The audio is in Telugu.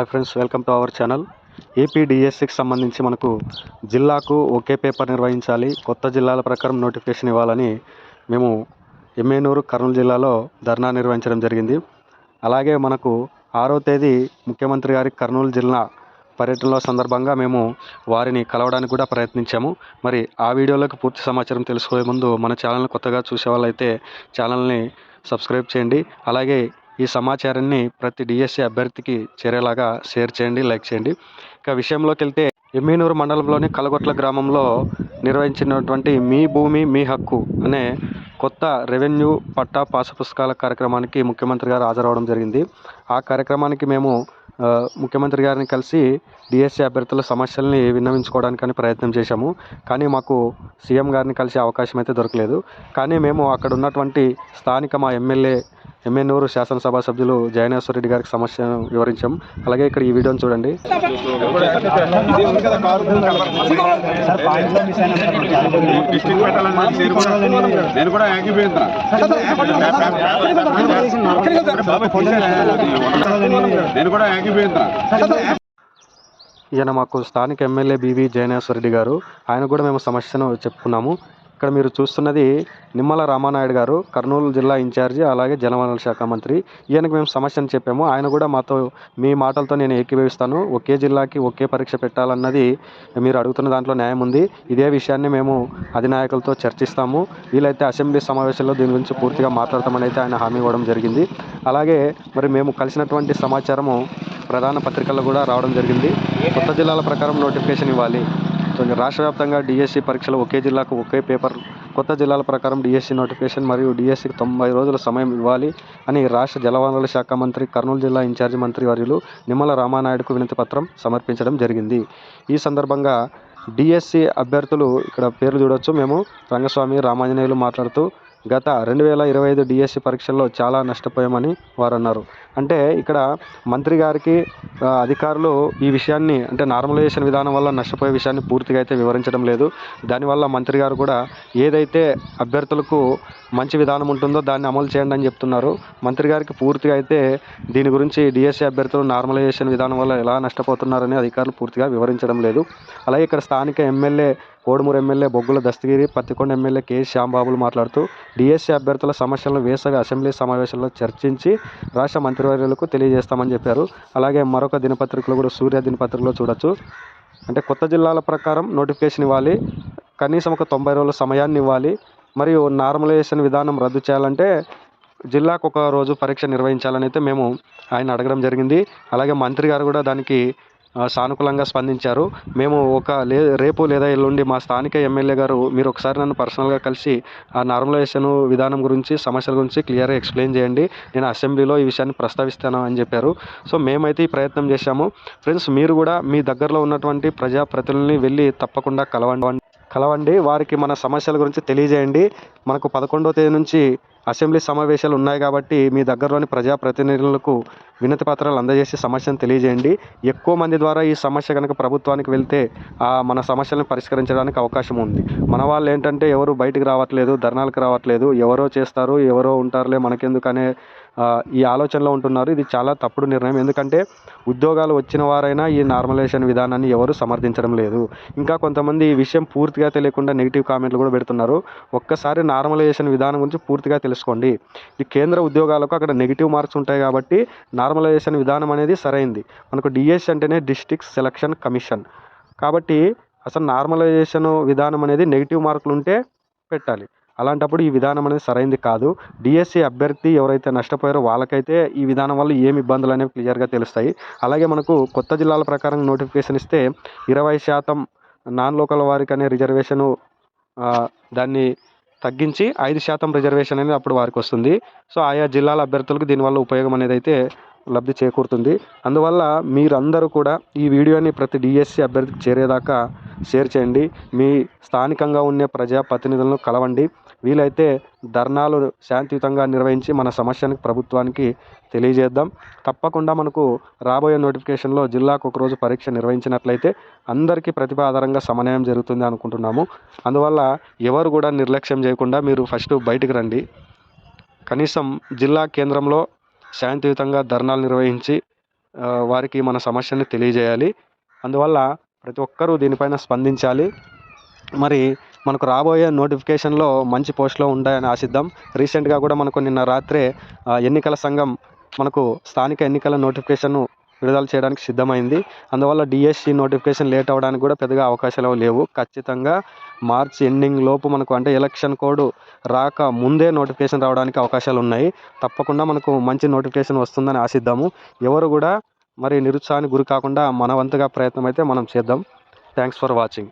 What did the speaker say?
Hi friends welcome to our channel ఏపీడిఎస్సికి సంబంధించి మనకు జిల్లాకు ఒకే పేపర్ నిర్వహించాలి కొత్త జిల్లాల ప్రకారం నోటిఫికేషన్ ఇవ్వాలని మేము ఎమ్మెనూరు కర్నూలు జిల్లాలో ధర్నా నిర్వహించడం జరిగింది. అలాగే మనకు ఆరో తేదీ ముఖ్యమంత్రి గారి కర్నూలు జిల్లా పర్యటనలో సందర్భంగా మేము వారిని కలవడానికి కూడా ప్రయత్నించాము. మరి ఆ వీడియోలోకి పూర్తి సమాచారం తెలుసుకునే ముందు మన ఛానల్ని కొత్తగా చూసే వాళ్ళైతే ఛానల్ని సబ్స్క్రైబ్ చేయండి. అలాగే ఈ సమాచారాన్ని ప్రతి డిఎస్సి అభ్యర్థికి చేరేలాగా షేర్ చేయండి లైక్ చేయండి. ఇక విషయంలోకి వెళ్తే ఎమ్మినూరు మండలంలోని కలగొట్ల గ్రామంలో నిర్వహించినటువంటి మీ భూమి మీ హక్కు అనే కొత్త రెవెన్యూ పట్టా పాస పుస్తకాల కార్యక్రమానికి ముఖ్యమంత్రి గారు హాజరవడం జరిగింది. ఆ కార్యక్రమానికి మేము ముఖ్యమంత్రి గారిని కలిసి డిఎస్సీ అభ్యర్థుల సమస్యల్ని విన్నవించుకోవడానికని ప్రయత్నం చేశాము. కానీ మాకు సీఎం గారిని కలిసే అవకాశం అయితే దొరకలేదు. కానీ మేము అక్కడ ఉన్నటువంటి స్థానిక మా ఎమ్మెల్యే ఎమ్మెనూరు శాసనసభ సభ్యులు జయనేశ్వర రెడ్డి గారికి సమస్యను వివరించాం. అలాగే ఇక్కడ ఈ వీడియోని చూడండి. ఈయన మాకు స్థానిక ఎమ్మెల్యే బీవీ జయనేశ్వర రెడ్డి గారు. ఆయన కూడా మేము సమస్యను చెప్పుకున్నాము. ఇక్కడ మీరు చూస్తున్నది నిమ్మల రామానాయుడు గారు కర్నూలు జిల్లా ఇన్ఛార్జి అలాగే జలవనరుల శాఖ మంత్రి. ఈయనకు మేము సమస్యను చెప్పాము. ఆయన కూడా మాతో మీ మాటలతో నేను ఏకీభవిస్తాను. ఒకే జిల్లాకి ఒకే పరీక్ష పెట్టాలన్నది మీరు అడుగుతున్న దాంట్లో న్యాయం ఉంది. ఇదే విషయాన్ని మేము అధినాయకులతో చర్చిస్తాము. వీలైతే అసెంబ్లీ సమావేశంలో దీని గురించి పూర్తిగా మాట్లాడతామని అయితే ఆయన హామీ ఇవ్వడం జరిగింది. అలాగే మరి మేము కలిసినటువంటి సమాచారము ప్రధాన పత్రికల్లో కూడా రావడం జరిగింది. కొత్త జిల్లాల ప్రకారం నోటిఫికేషన్ ఇవ్వాలి. సో రాష్ట్ర వ్యాప్తంగా డిఎస్సి పరీక్షలు ఒకే జిల్లాకు ఒకే పేపర్ కొత్త జిల్లాల ప్రకారం డిఎస్సి నోటిఫికేషన్ మరియు డిఎస్సికి తొంభై రోజుల సమయం ఇవ్వాలి అని రాష్ట్ర జలవనరుల శాఖ మంత్రి కర్నూలు జిల్లా ఇన్ఛార్జి మంత్రి వర్యులు నిమ్మల రామానాయుడుకు వినతి పత్రం సమర్పించడం జరిగింది. ఈ సందర్భంగా డిఎస్సి అభ్యర్థులు ఇక్కడ పేర్లు చూడొచ్చు. మేము రంగస్వామి రామాంజనేయులు మాట్లాడుతూ గత రెండు వేల ఇరవై ఐదు డిఎస్సి పరీక్షల్లో చాలా నష్టపోయామని వారు అన్నారు అంటే ఇక్కడ మంత్రి గారికి అధికారులు ఈ విషయాన్ని అంటే నార్మలైజేషన్ విధానం వల్ల నష్టపోయే విషయాన్ని పూర్తిగా అయితే వివరించడం లేదు. దానివల్ల మంత్రి గారు కూడా ఏదైతే అభ్యర్థులకు మంచి విధానం ఉంటుందో దాన్ని అమలు చేయండి అని చెప్తున్నారు. మంత్రి గారికి పూర్తిగా అయితే దీని గురించి డిఎస్సి అభ్యర్థులు నార్మలైజేషన్ విధానం వల్ల ఎలా నష్టపోతున్నారని అధికారులు పూర్తిగా వివరించడం లేదు. అలాగే ఇక్కడ స్థానిక MLA Kodumuru MLA Boggula Dastagiri Pattikonda MLA K. శ్యాంబాబులు మాట్లాడుతూ డిఎస్సీ అభ్యర్థుల సమస్యలను వేసవి అసెంబ్లీ సమావేశంలో చర్చించి రాష్ట్ర మంత్రివర్యులకు తెలియజేస్తామని చెప్పారు. అలాగే మరొక దినపత్రికలు కూడా సూర్య దినపత్రికలో చూడొచ్చు. అంటే కొత్త జిల్లాల ప్రకారం నోటిఫికేషన్ ఇవ్వాలి కనీసం ఒక తొంభై రోజుల సమయాన్ని ఇవ్వాలి మరియు నార్మలైజేషన్ విధానం రద్దు చేయాలంటే జిల్లాకు ఒక రోజు పరీక్ష నిర్వహించాలని అయితే మేము ఆయన అడగడం జరిగింది. అలాగే మంత్రి గారు కూడా దానికి సానుకూలంగా స్పందించారు. మేము ఒక లే రేపు లేదా ఎల్లుండి మా స్థానిక ఎమ్మెల్యే గారు మీరు ఒకసారి నన్ను పర్సనల్గా కలిసి ఆ నార్మలైజేషన్ విధానం గురించి సమస్యల గురించి క్లియర్గా ఎక్స్ప్లెయిన్ చేయండి. నేను అసెంబ్లీలో ఈ విషయాన్ని ప్రస్తావిస్తాను అని చెప్పారు. సో మేమైతే ఈ ప్రయత్నం చేశాము. ఫ్రెండ్స్ మీరు కూడా మీ దగ్గరలో ఉన్నటువంటి ప్రజాప్రతినిధుల్ని వెళ్ళి తప్పకుండా కలవండి. కలవండి. వారికి మన సమస్యల గురించి తెలియజేయండి. మనకు పదకొండవ తేదీ నుంచి అసెంబ్లీ సమావేశాలు ఉన్నాయి కాబట్టి మీ దగ్గరలోని ప్రజాప్రతినిధులకు వినతి పత్రాలు అందజేసి సమస్యను తెలియజేయండి. ఎక్కువ మంది ద్వారా ఈ సమస్య కనుక ప్రభుత్వానికి వెళ్తే ఆ మన సమస్యలను పరిష్కరించడానికి అవకాశం ఉంది. మన వాళ్ళు ఏంటంటే ఎవరు బయటకు రావట్లేదు ధర్నాలకు రావట్లేదు ఎవరో చేస్తారు ఎవరో ఉంటారులే మనకెందుకు అనే ఈ ఆలోచనలో ఉంటున్నారు. ఇది చాలా తప్పుడు నిర్ణయం. ఎందుకంటే ఉద్యోగాలు వచ్చిన వారైనా ఈ నార్మలైజేషన్ విధానాన్ని ఎవరు సమర్థించడం లేదు. ఇంకా కొంతమంది ఈ విషయం పూర్తిగా తెలియకుండా నెగిటివ్ కామెంట్లు కూడా పెడుతున్నారు. ఒక్కసారి నార్మలైజేషన్ విధానం గురించి పూర్తిగా తెలుసుకోండి. ఈ కేంద్ర ఉద్యోగాలకు అక్కడ నెగిటివ్ మార్క్స్ ఉంటాయి కాబట్టి నార్మలైజేషన్ విధానం అనేది సరైంది. మనకు డిఎస్ అంటేనే డిస్ట్రిక్ట్ సెలక్షన్ కమిషన్. కాబట్టి అసలు నార్మలైజేషన్ విధానం అనేది నెగిటివ్ మార్కులు ఉంటే పెట్టాలి. అలాంటప్పుడు ఈ విధానం అనేది సరైనది కాదు. డిఎస్సి అభ్యర్థి ఎవరైతే నష్టపోయారో వాళ్ళకైతే ఈ విధానం వల్ల ఏమి ఇబ్బందులు అనేవి క్లియర్గా తెలుస్తాయి. అలాగే మనకు కొత్త జిల్లాల ప్రకారం నోటిఫికేషన్ ఇస్తే ఇరవై శాతం నాన్ లోకల్ వారికి అనే రిజర్వేషను దాన్ని తగ్గించి ఐదు శాతం రిజర్వేషన్ అనేది అప్పుడు వారికి వస్తుంది. సో ఆయా జిల్లాల అభ్యర్థులకు దీనివల్ల ఉపయోగం అనేది అయితే లబ్ధి చేకూరుతుంది. అందువల్ల మీరందరూ కూడా ఈ వీడియోని ప్రతి డిఎస్సి అభ్యర్థికి చేరేదాకా షేర్ చేయండి. మీ స్థానికంగా ఉండే ప్రజాప్రతినిధులను కలవండి. వీలైతే ధర్నాలు శాంతియుతంగా నిర్వహించి మన సమస్యను ప్రభుత్వానికి తెలియజేద్దాం. తప్పకుండా మనకు రాబోయే నోటిఫికేషన్లో జిల్లాకు ఒకరోజు పరీక్ష నిర్వహించినట్లయితే అందరికీ ప్రతిభ ఆధారంగా సమన్వయం జరుగుతుంది అనుకుంటున్నాము. అందువల్ల ఎవరు కూడా నిర్లక్ష్యం చేయకుండా మీరు ఫస్ట్ బయటికి రండి. కనీసం జిల్లా కేంద్రంలో శాంతియుతంగా ధర్నాలు నిర్వహించి వారికి మన సమస్యని తెలియజేయాలి. అందువల్ల ప్రతి ఒక్కరూ దీనిపైన స్పందించాలి. మరి మనకు రాబోయే నోటిఫికేషన్లో మంచి పోస్టులో ఉంటాయని ఆశిద్దాం. రీసెంట్గా కూడా మనకు నిన్న రాత్రే ఆ, ఎన్నికల సంఘం మనకు స్థానిక ఎన్నికల నోటిఫికేషన్ విడుదల చేయడానికి సిద్ధమైంది. అందువల్ల డిఎస్సి నోటిఫికేషన్ లేట్ అవ్వడానికి కూడా పెద్దగా అవకాశాలు లేవు. ఖచ్చితంగా మార్చ్ ఎండింగ్ లోపు మనకు అంటే ఎలక్షన్ కోడ్ రాక ముందే నోటిఫికేషన్ రావడానికి అవకాశాలు ఉన్నాయి. తప్పకుండా మనకు మంచి నోటిఫికేషన్ వస్తుందని ఆశిద్దాము. ఎవరు కూడా మరి నిరుత్సాహానికి గురి కాకుండా మన వంతుగా ప్రయత్నం అయితే మనం చేద్దాం. Thanks for watching